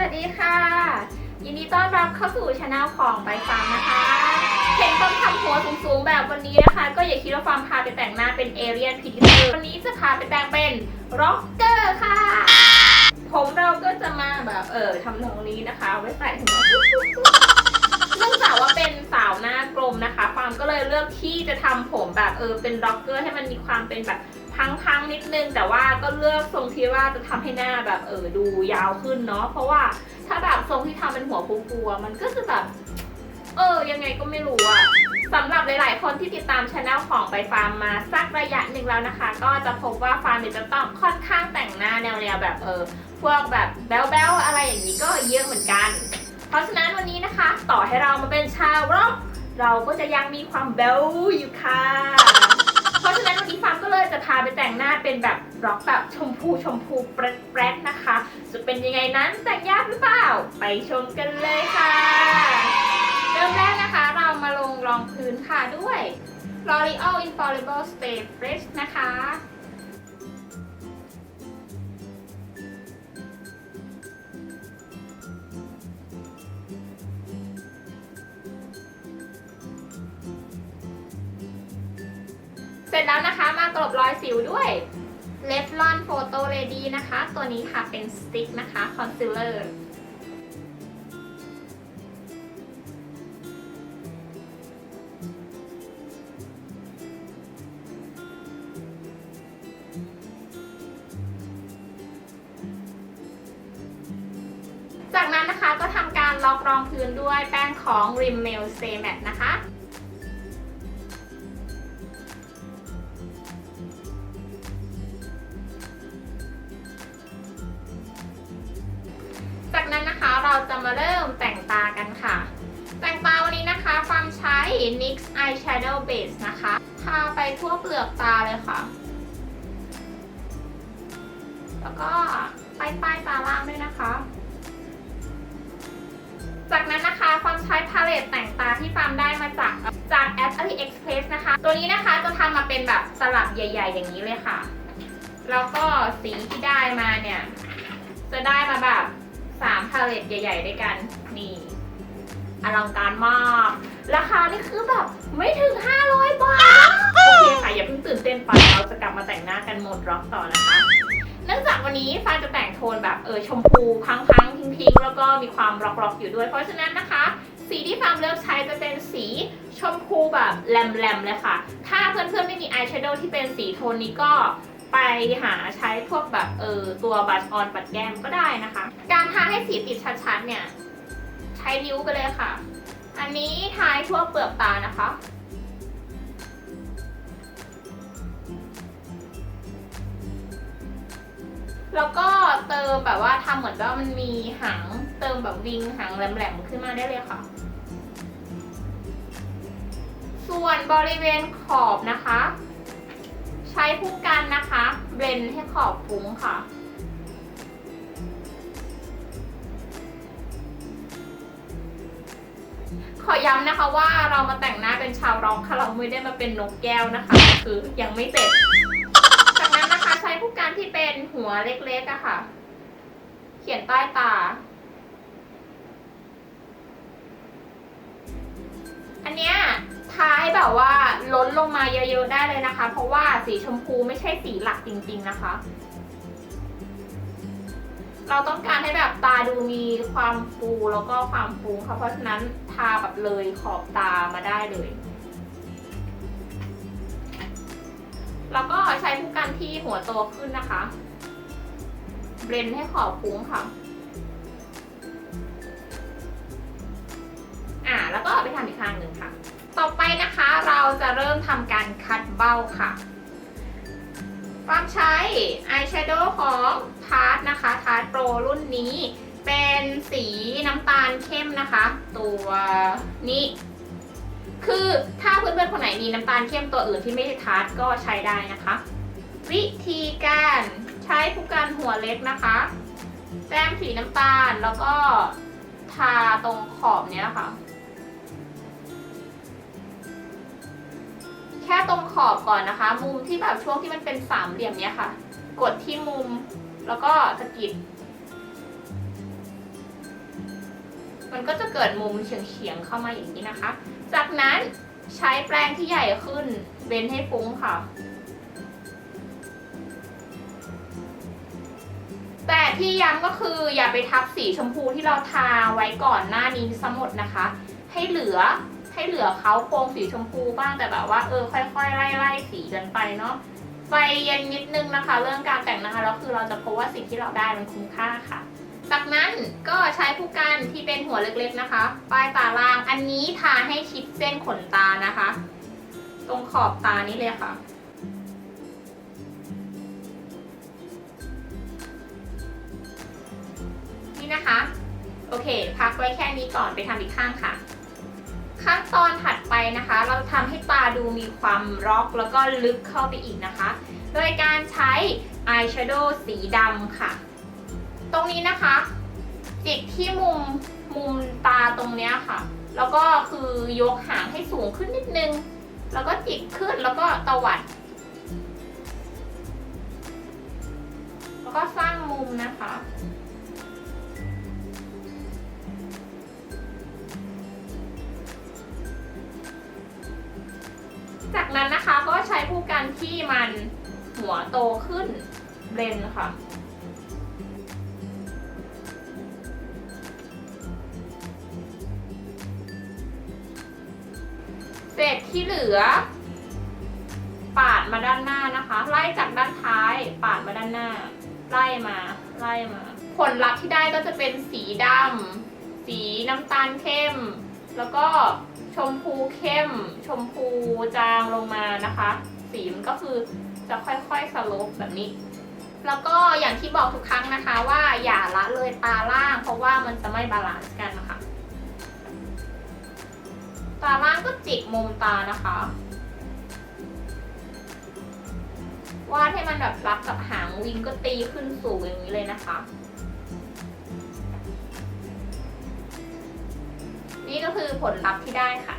วัสดีค่ะ ยินดีต้อนรับเข้าสู่ช anel ของใบฟังนะคะ เห็นคนทำหัวสูงๆแบบวันนี้นะคะ ก็อย่าคิดว่าฟาร์มพาไปแต่งหน้าเป็นเอเลียนพิทิเตอร์วันนี้จะพาไปแต่งเป็นร็อกเกอร์ค่ะ ผมเราก็จะมาแบบเออทำนองนี้นะคะ ไว้ใส่หัวเนื่องจากว่าเป็นสาวหน้ากลมนะคะฟาร์มก็เลยเลือกที่จะทำผมแบบเออเป็นร็อกเกอร์ให้มันมีความเป็นแบบ พังๆนิดนึง แต่ว่าก็เลือกทรงที่ว่าจะทำให้หน้าแบบเออดูยาวขึ้นเนาะเพราะว่าถ้าแบบทรงที่ทำเป็นหัวฟูๆมันก็จะแบบ เออ ยังไงก็ไม่รู้อะสำหรับหลาย ๆ คนที่ติดตามช anel ของใบฟาร์มมาสักระยะหนึ่งแล้วนะคะ ก็จะพบว่าฟาร์มเนี่ยจะต้องค่อนข้างแต่งหน้าแนวๆแบบเออพวกแบบแบ๊วๆอะไรอย่างนี้ก็เยอะเหมือนกัน เพราะฉะนั้นวันนี้นะคะ ต่อให้เรามาเป็นชาวร็อกเราก็จะยังมีความเบลอยู่ค่ะ ราะฉะนั้นวันนี้ฟาร์มก็เลยจะพาไปแต่งหน้าเป็นแบบร็อกแบบชมพูชมพูแปรดๆนะคะ จะเป็นยังไงนั้นแต่งยากหรือเปล่า ไปชมกันเลยค่ะ เริ่มแรกนะคะเรามาลงรองพื้นค่ะด้วย L'Oreal Infallible Stay Fresh นะคะ ร็จแล้วนะคะมากรบรอยสิวด้วย l e f l o n Photo Ready นะคะ ตัวนี้ค่ะเป็นสติ๊กนะคะคอนซีลเลอร์จากนั้นนะคะก็ทำการล็อกรองพื้นด้วยแป้งของ Rimmel Stay Matte นะคะ จากนั้นนะคะฟาร์มใช้พาเลตแต่งตาที่ฟาร์มได้มาจากจากแอป AliExpress นะคะ ตัวนี้นะคะจะทำมาเป็นแบบสลับใหญ่ ๆ อย่างนี้เลยค่ะ แล้วก็สีที่ได้มาเนี่ย จะได้มาแบบสามพาเลตใหญ่ ๆ ด้วยกันนี่อลังการมาก ราคานี่คือแบบไม่ถึง 500 บาท โอเคค่ะ อย่าเพิ่งตื่นเต้นไป เราจะกลับมาแต่งหน้ากันหมดร็อกต่อนะคะ เนื่องจากวันนี้ฟ้าจะแต่งโทนแบบเออชมพูพังพังพิงพิงๆแล้วก็มีความร็อกๆอยู่ด้วย เพราะฉะนั้นนะคะ สีที่ฟ้าเลือกใช้จะเป็นสีชมพูแบบแหลมๆเลยค่ะ ถ้าเพื่อนๆไม่มีอายแชโดว์ที่เป็นสีโทนนี้ก็ไปหาใช้พวกแบบเออตัวบัชออนปัดแก้มก็ได้นะคะ การทาให้สีติดชัดๆเนี่ย ใช้นิ้วไปเลยค่ะ อันนี้ทายทั่วเปลือกตานะคะ แล้วก็เติมแบบว่าทำเหมือนว่ามันมีหางเติมแบบวิงหางแหลมๆขึ้นมาได้เลยค่ะ ส่วนบริเวณขอบนะคะ ใช้ผู้กันนะคะเบลนให้ขอบฟุ้งค่ะขอย้ำนะคะว่าเรามาแต่งหน้าเป็นชาวร็อกค่ะเราไม่ได้มาเป็นนกแก้วนะคะ คือยังไม่เสร็จ หัวเล็กๆอะค่ะ เขียนใต้ตา อันเนี้ยทาให้แบบว่าล้นลงมาเยอะๆได้เลยนะคะ เพราะว่าสีชมพูไม่ใช่สีหลักจริง ๆนะคะ เราต้องการให้แบบตาดูมีความฟูแล้วก็ความฟูค่ะเพราะฉะนั้นทาแบบเลยขอบตามาได้เลยแล้วก็ใช้ผู้กันที่หัวโตขึ้นนะคะ เบลนให้ขอบฟุ้งค่ะ อ่า แล้วก็เอาไปทำอีกข้างหนึ่งค่ะ ต่อไปนะคะเราจะเริ่มทำการคัดเบ้าค่ะฟามใช้อายแชโดว์ของทาร์ตนะคะทาร์ตโปรรุ่นนี้ เป็นสีน้ำตาลเข้มนะคะ ตัวนี้คือถ้าเพื่อนๆคนไหนมีน้ำตาลเข้มตัวอื่นที่ไม่ใช่ทาร์ตก็ใช้ได้นะคะ วิธีการ ใช้ผู้กันหัวเล็กนะคะ แต้มสีน้ำตาลแล้วก็ทาตรงขอบเนี้ยค่ะ แค่ตรงขอบก่อนนะคะ มุมที่แบบช่วงที่มันเป็นสามเหลี่ยมเนี้ยค่ะ กดที่มุมแล้วก็สกิดมันก็จะเกิดมุมเฉียงๆเข้ามาอย่างนี้นะคะ จากนั้นใช้แปรงที่ใหญ่ขึ้นเว้นให้ฟุ้งค่ะ แต่ที่ย้ำก็คืออย่าไปทับสีชมพูที่เราทาไว้ก่อนหน้านี้สมดนะคะ ให้เหลือให้เหลือเขาโครงสีชมพูบ้างแต่แบบว่าเออค่อยๆไล่ไล่สีกันไปเนาะใจเย็นนิดนึงนะคะ เรื่องการแต่งนะคะแล้วคือเราจะพบว่าสิ่งที่เราได้มันคุ้มค่าค่ะ จากนั้นก็ใช้ผู้กันที่เป็นหัวเล็กๆนะคะปลายตาล่างอันนี้ทาให้ชิดเส้นขนตานะคะ ตรงขอบตานี้เลยค่ะ นี่นะคะ โอเค พักไว้แค่นี้ก่อนไปทำอีกข้างค่ะ ขั้นตอนถัดไปนะคะ เราทำให้ตาดูมีความร็อกแล้วก็ลึกเข้าไปอีกนะคะ โดยการใช้อายแชโดว์สีดำค่ะ ตรงนี้นะคะ จิกที่มุมมุมตาตรงเนี้ยค่ะ แล้วก็คือยกหางให้สูงขึ้นนิดนึง แล้วก็จิกขึ้นแล้วก็ตวัด แล้วก็สร้างมุมนะคะ จากนั้นนะคะก็ใช้ผู้กันที่มันหัวโตขึ้นเบรนค่ะ เศษที่เหลือ ปาดมาด้านหน้านะคะ ไล่จากด้านท้าย ปาดมาด้านหน้า ไล่มา ไล่มา ผลลัพธ์ที่ได้ก็จะเป็นสีดำสีน้ำตาลเข้ม แล้วก็ชมพูเข้ม ชมพูจางลงมานะคะ สีมันก็คือจะค่อยๆสโลปแบบนี้ แล้วก็อย่างที่บอกทุกครั้งนะคะ ว่าอย่าละเลยตาล่าง เพราะว่ามันจะไม่บาลานซ์กันนะคะ ตาล่างก็จิกมุมตานะคะวาดให้มันแบบรับกับหางวิงก็ตีขึ้นสูงอย่างนี้เลยนะคะ นี่ก็คือผลลัพธ์ที่ได้ค่ะ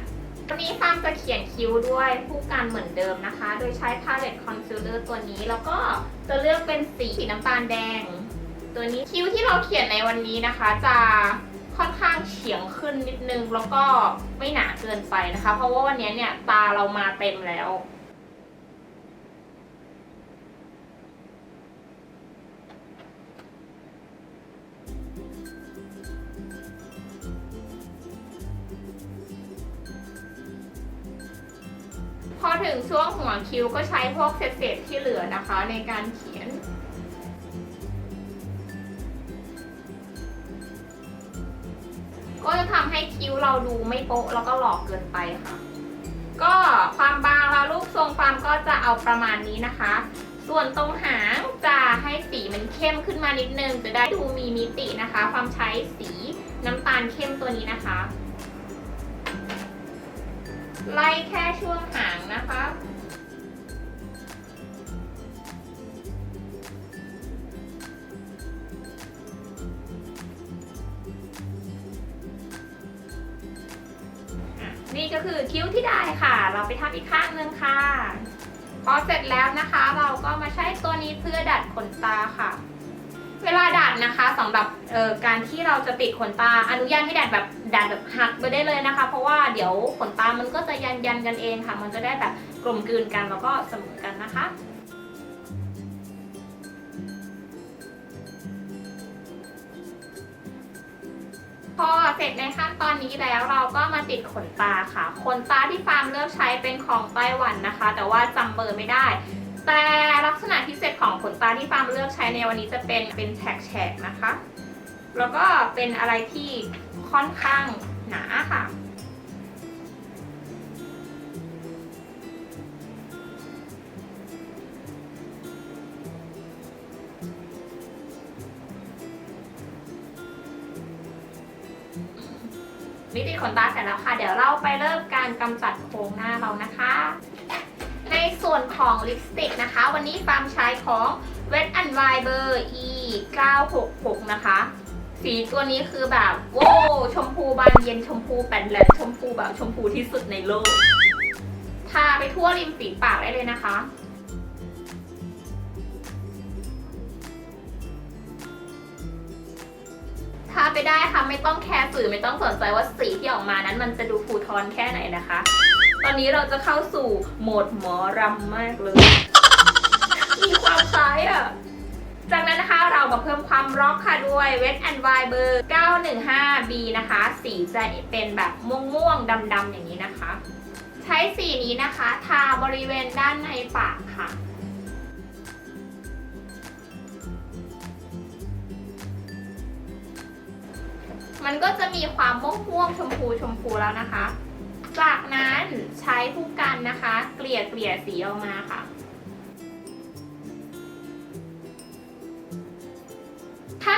วันนี้ฟาร์มจะเขียนคิ้วด้วยผู้กันเหมือนเดิมนะคะ โดยใช้ palette concealer ตัวนี้ แล้วก็จะเลือกเป็นสีสีน้ำตาลแดง ตัวนี้คิ้วที่เราเขียนในวันนี้นะคะ จะค่อนข้างเฉียงขึ้นนิดนึง แล้วก็ไม่หนาเกินไปนะคะ เพราะว่าวันนี้เนี่ยตาเรามาเต็มแล้ว ถึงช่วงหัวคิ้วก็ใช้พวกเศษๆที่เหลือนะคะ ในการเขียน ก็จะทำให้คิ้วเราดูไม่โป๊ะแล้วก็หลอกเกินไปค่ะ ก็ความบางแล้วรูปทรงฟามก็จะเอาประมาณนี้นะคะ ส่วนตรงหางจะให้สีมันเข้มขึ้นมานิดนึงจะได้ดูมีมิตินะคะ ความใช้สีน้ำตาลเข้มตัวนี้นะคะ ไล่แค่ช่วงหางนะคะ นี่ก็คือคิ้วที่ได้ค่ะ เราไปทำอีกข้างหนึ่งค่ะ พอเสร็จแล้วนะคะเราก็มาใช้ตัวนี้เพื่อดัดขนตาค่ะ เวลาดัดนะคะสำหรับการที่เราจะติดขนตาอนุญาตให้ดัดแบบ ดัดแบบหักไปได้เลยนะคะ เพราะว่าเดี๋ยวขนตามันก็จะยันยันกันเองค่ะ มันจะได้แบบกลมกลืนกันแล้วก็เสมอกันนะคะพอเสร็จในขั้นตอนนี้แล้วเราก็มาติดขนตาค่ะ ขนตาที่ฟาร์มเลือกใช้เป็นของไต้หวันนะคะ แต่ว่าจำเบอร์ไม่ได้ แต่ลักษณะพิเศษของขนตาที่ฟาร์มเลือกใช้ในวันนี้จะเป็นเป็นแฉกๆนะคะ แล้วก็เป็นอะไรที่ ค่อนข้างหนาค่ะนี่ติดขนตาเสร็จแล้วค่ะ เดี๋ยวเราไปเริ่มการกำจัดโครงหน้าเรานะคะ ในส่วนของลิปสติกนะคะ วันนี้ฟาร์มใช้ของ Wet n Wild เบอร์ E 966นะคะ สีตัวนี้คือแบบโว้ชมพูบานเย็นชมพูแปนแหลมชมพูแบบชมพูที่สุดในโลกทาไปทั่วริมฝีปากได้เลยนะคะ ทาไปไปได้ค่ะไม่ต้องแคร์สื่อไม่ต้องสนใจว่าสีที่ออกมานั้น มันจะดูฟูทอนแค่ไหนนะคะ ตอนนี้เราจะเข้าสู่โหมดหมอรำมากเลย มีความคล้ายอะ จากนั้นนะคะเรามาเพิ่มความร็อกค่ะด้วย Wet and Wild เบอร์ 915B นะคะ สีจะเป็นแบบม่วงๆดำๆอย่างนี้นะคะ ใช้สีนี้นะคะ ทาบริเวณด้านในปากค่ะมันก็จะมีความม่วงๆชมพูชมพูแล้วนะคะ จากนั้นใช้ผู้กันนะคะ เกลี่ยเกลี่ยสีออกมาค่ะ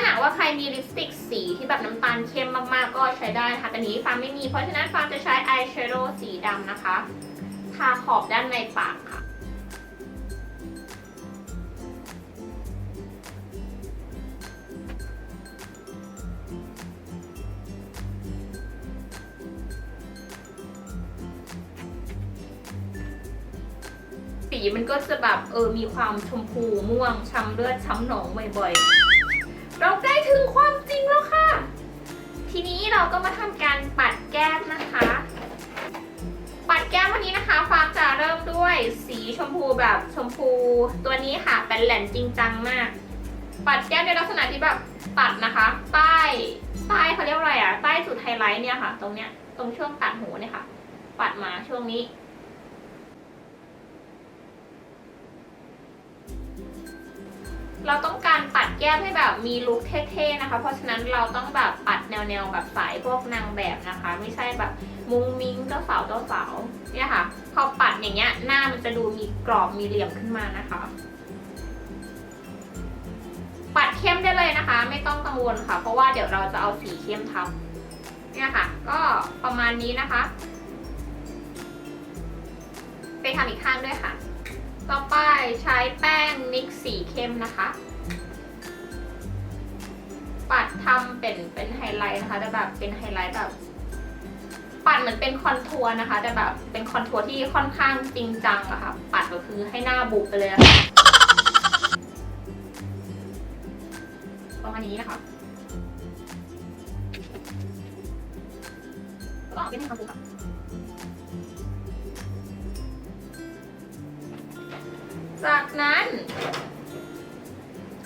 หากว่าใครมีลิปสติกสีที่แบบน้ำตาลเข้มมากๆก็ใช้ได้นะคะแต่นี้ฟาร์มไม่มีเพราะฉะนั้นฟาร์มจะใช้อายแชโดว์สีดำนะคะ ทาขอบด้านในปากค่ะ สีมันก็จะแบบเออมีความชมพูม่วงช้ำเลือดช้ำหนองบ่อยๆ เราใกล้ถึงความจริงแล้วค่ะ ทีนี้เราก็มาทำการปัดแก้มนะคะ ปัดแก้มวันนี้นะคะฟาร์มจะเริ่มด้วยสีชมพูแบบชมพูตัวนี้ค่ะเป็นแหลมจริงจังมาก ปัดแก้มในลักษณะที่แบบปัดนะคะ ใต้ใต้เขาเรียกว่าอะไรอะใต้สุดไฮไลท์เนี่ยค่ะ ตรงเนี้ยตรงช่วงตัดหูเนี่ยค่ะ ปัดมาช่วงนี้ เราต้องการปัดแก้มให้แบบมีลุคเท่ๆนะคะ เพราะฉะนั้นเราต้องแบบปัดแนวๆแบบสายพวกนางแบบนะคะ ไม่ใช่แบบมุ้งมิ้งเจ้าสาวเจ้าสาวเนี่ยค่ะ พอปัดอย่างเงี้ยหน้ามันจะดูมีกรอบมีเหลี่ยมขึ้นมานะคะ ปัดเข้มได้เลยนะคะ ไม่ต้องกังวลค่ะ เพราะว่าเดี๋ยวเราจะเอาสีเข้มทับเนี่ยค่ะ ก็ประมาณนี้นะคะ ไปทำอีกข้างด้วยค่ะ ต่อไปใช้แป้งนิกสีเข้มนะคะ ปัดทำเป็นเป็นไฮไลท์นะคะ แต่แบบเป็นไฮไลท์แบบ ปัดเหมือนเป็นคอนทัวร์นะคะ แต่แบบเป็นคอนทัวร์ที่ค่อนข้างจริงจังอะค่ะ ปัดก็คือให้หน้าบุบไปเลยอะค่ะประมาณนี้นะคะก็เอาเป็นให้ความบุบ นั้น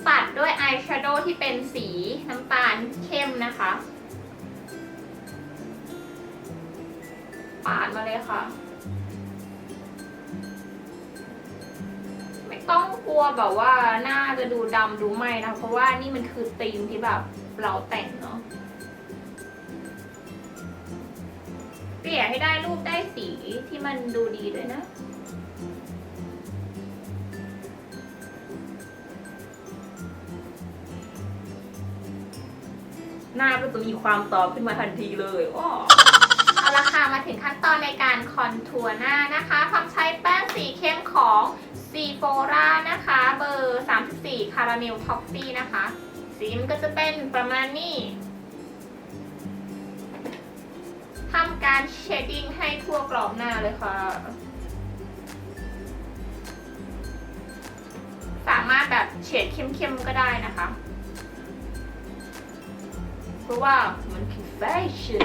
ปัดด้วยอายแชโดว์ที่เป็นสีน้ำตาลเข้มนะคะ ปาดมาเลยค่ะ ไม่ต้องกลัวแบบว่าหน้าจะดูดำดูไหมนะคะเพราะว่านี่มันคือธีมที่แบบเราแต่งเนาะเกลี่ยให้ได้รูปได้สีที่มันดูดีด้วยนะ หน้าก็จะมีความตอบขึ้นมาทันทีเลยอ้อเอาละค่ะมาถึงขั้นตอนในการคอนทัวร์หน้านะคะฟำใช้แป้งสีเข้มของซีโฟรานะคะ เบอร์ 34 คาราเมลท็อฟฟี่นะคะ สีมันก็จะเป็นประมาณนี้ทำการเชดดิ้งให้ทั่วกรอบหน้าเลยค่ะ สามารถแบบเฉดเข้มๆก็ได้นะคะ เพราะว่ามันคือแฟชั่น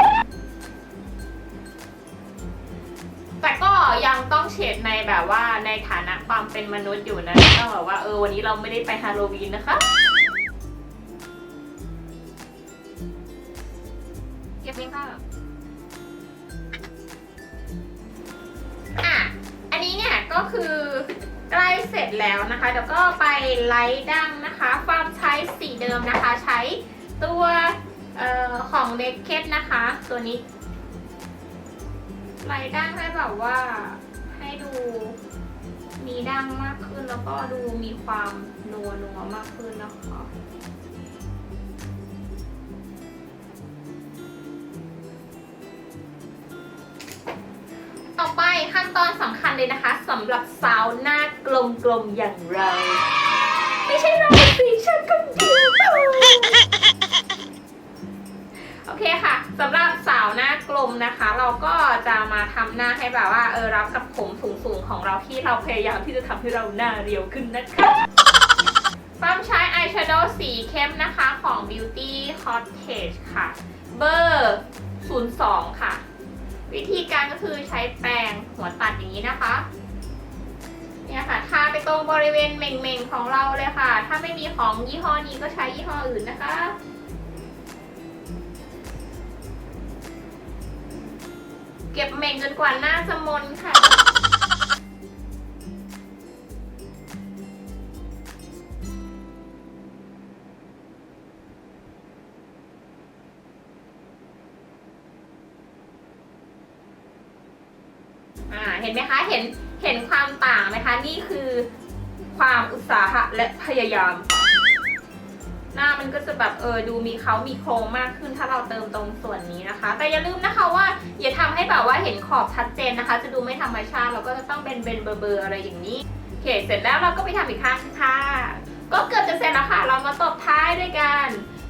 แต่ก็ยังต้องเฉดในแบบว่าในฐานะความเป็นมนุษย์อยู่นะต้องแบบว่าเออวันนี้เราไม่ได้ไปฮาโลวีนนะคะเก็บเองค่ะอะ อันนี้เนี่ยก็คือใกล้เสร็จแล้วนะคะ เดี๋ยวก็ไปไลท์ดั้งนะคะฟาร์มใช้สีเดิมนะคะ ใช้ตัว เอ่อของเ k กเก็ตนะคะ ตัวนี้ลท์ดั้งให้แบบว่าให้ดูมีดั้งมากขึ้นแล้วก็ดูมีความนัวนัวมากขึ้นนะคะต่อไปขั้นตอนสำคัญเลยนะคะสำหรับสาวหน้ากลมๆอย่างเรา ไม่ใช่เราสิฉันคนเดียว เคค่ะสำหรับสาวหน้ากลมนะคะ เราก็จะมาทำหน้าให้แบบว่าเออรับกับผมสูงๆของเราที่เราพยายามที่จะทำให้เราหน้าเรียวขึ้นนะคะปั๊มใช้อายแชโดว์สีเข้มนะคะของ Beauty Cottage ค่ะ เบอร์ 02 ค่ะ วิธีการก็คือใช้แปรงหัวตัดอย่างนี้นะคะเนี่ยค่ะทาไปตรงบริเวณเม่งๆของเราเลยค่ะ ถ้าไม่มีของยี่ห้อนี้ก็ใช้ยี่ห้ออื่นนะคะ เก็บเม่งจนกว่าหน้าจะมนค่ะ อ่า เห็นไหมคะ เห็น เห็นความต่างไหมคะ นี่คือความอุตสาหะและพยายาม น้ามันก็จะแบบเออดูมีเขามีโครงมากขึ้นถ้าเราเติมตรงส่วนนี้นะคะ แต่อย่าลืมนะคะว่าอย่าทำให้แบบว่าเห็นขอบชัดเจนนะคะ จะดูไม่ธรรมชาติเราก็จะต้องเป็นเบนเบอร์เบอร์อะไรอย่างนี้โอเค เสร็จแล้วเราก็ไปทำอีกข้างค่ะ ก็เกือบจะเสร็จแล้วค่ะ เรามาตบท้ายด้วยกัน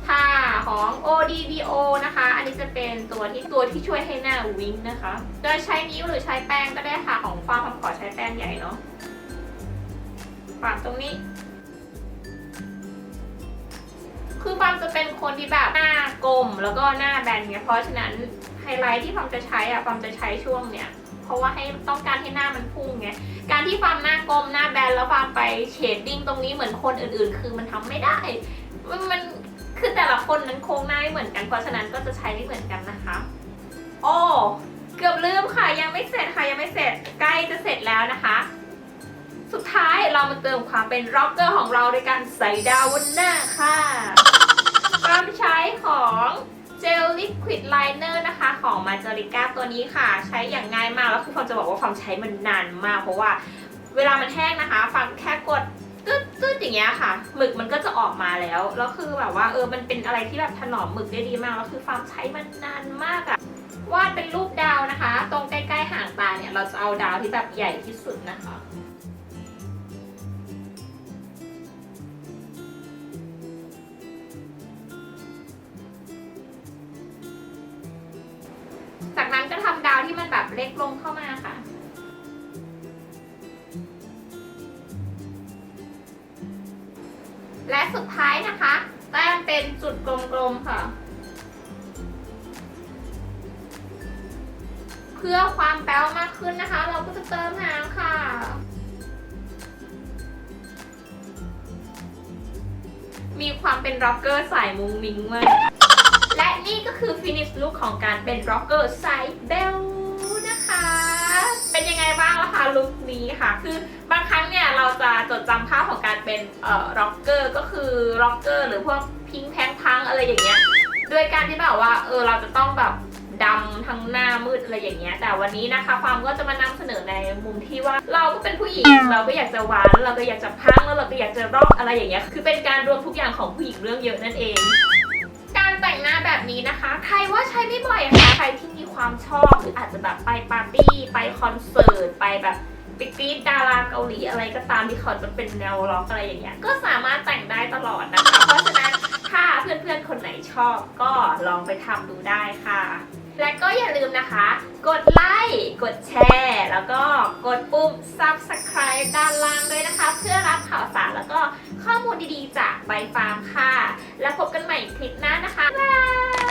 ทาของ ODBO นะคะ อันนี้จะเป็นตัวที่ตัวที่ช่วยให้หน้าวิงนะคะ โดยใช้นิ้วหรือใช้แป้งก็ได้ค่ะ ของฟ้าผมขอใช้แป้งใหญ่เนาะปาดตรงนี้ คือฟามจะเป็นคนที่แบบหน้ากลมแล้วก็หน้าแบนเนี่ยเพราะฉะนั้นไฮไลท์ที่ฟามจะใช้อะฟามจะใช้ช่วงเนี้ยเพราะว่าให้ต้องการให้หน้ามันพุ่งไงการที่ฟามหน้ากลมหน้าแบนแล้วฟามไปเชดดิ้งตรงนี้เหมือนคนอื่นๆ คือมันทำไม่ได้ มันมันคือแต่ละคนนั้นโครงหน้าไม่เหมือนกันเพราะฉะนั้นก็จะใช้ไม่เหมือนกันนะคะโอ้เกือบลืมค่ะยังไม่เสร็จค่ะยังไม่เสร็จใกล้จะเสร็จแล้วนะคะสุดท้ายเรามาเติมความเป็นร็อกเกอร์ของเราด้วยการใส่ดาวบนหน้าค่ะ ความใช้ของเจลลิควิดไลเนอร์นะคะ ของมาจ o ริก้าตัวนี้ค่ะ ใช้อย่างง่ายมาก แล้วคือฟองจะบอกว่าฟองใช้มันนานมาก เพราะว่าเวลามันแห้งนะคะ ฟังแค่กดตึ๊ดตึ๊ดอย่างเงี้ยค่ะหมึกมันก็จะออกมาแล้วแล้วคือแบบว่าเออมันเป็นอะไรที่แบบถนอมหมึกได้ดีมากแล้วคือฟางใช้มันนานมากอะวาดเป็นรูปดาวนะคะ ตรงใกล้ๆห่างตาเนี่ยเราจะเอาดาวที่แบบใหญ่ที่สุดนะคะ จากนั้นก็ทำดาวที่มันแบบเล็กลงเข้ามาค่ะ และสุดท้ายนะคะแต้มเป็นจุดกลมๆค่ะ เพื่อความแป๊วมากขึ้นนะคะ เราก็จะเติมหางค่ะมีความเป็นร็อกเกอร์สายมุงมิงมาก นี่ก็คือฟินิชลุคของการเป็นร็อกเกอร์ไซส์เบลนะคะ เป็นยังไงบ้างล่ะคะลุคนี้ค่ะ คือบางครั้งเนี่ยเราจะจดจำภาพของการเป็นเอ่อร็อกเกอร์ก็คือร็อกเกอร์หรือพวกพิงแพงพังอะไรอย่างเงี้ยด้วยการที่แบบว่าเออเราจะต้องแบบดำทั้งหน้ามืดอะไรอย่างเงี้ย แต่วันนี้นะคะความก็จะมานำเสนอในมุมที่ว่าเราก็เป็นผู้หญิงเราก็อยากจะหวานเราก็อยากจะพังแล้วเราก็อยากจะรอกอะไรอย่างเงี้ยคือเป็นการรวมทุกอย่างของผู้หญิงเรื่องเยอะนั่นเอง แต่งหน้าแบบนี้นะคะ ใครว่าใช้ไม่บ่อยอะคะใครที่มีความชอบหรืออาจจะแบบไปปาร์ตี้ ไปคอนเสิร์ต ไปแบบไปกรีดดาราเกาหลีอะไรก็ตามที่เขาจะเป็นแนวร็อกอะไรอย่างเงี้ย ก็สามารถแต่งได้ตลอดนะคะ เพราะฉะนั้นถ้าเพื่อนๆ คนไหนชอบก็ลองไปทำดูได้ค่ะ และก็อย่าลืมนะคะ กดไลค์ กดแชร์ แล้วก็กดปุ่ม subscribe ด้านล่างด้วยนะคะ เพื่อรับข่าวสารแล้วก็ ข้อมูลดีๆ จากใบฟาร์มค่ะ แล้วพบกันใหม่คลิปหน้านะคะบ๊ายบาย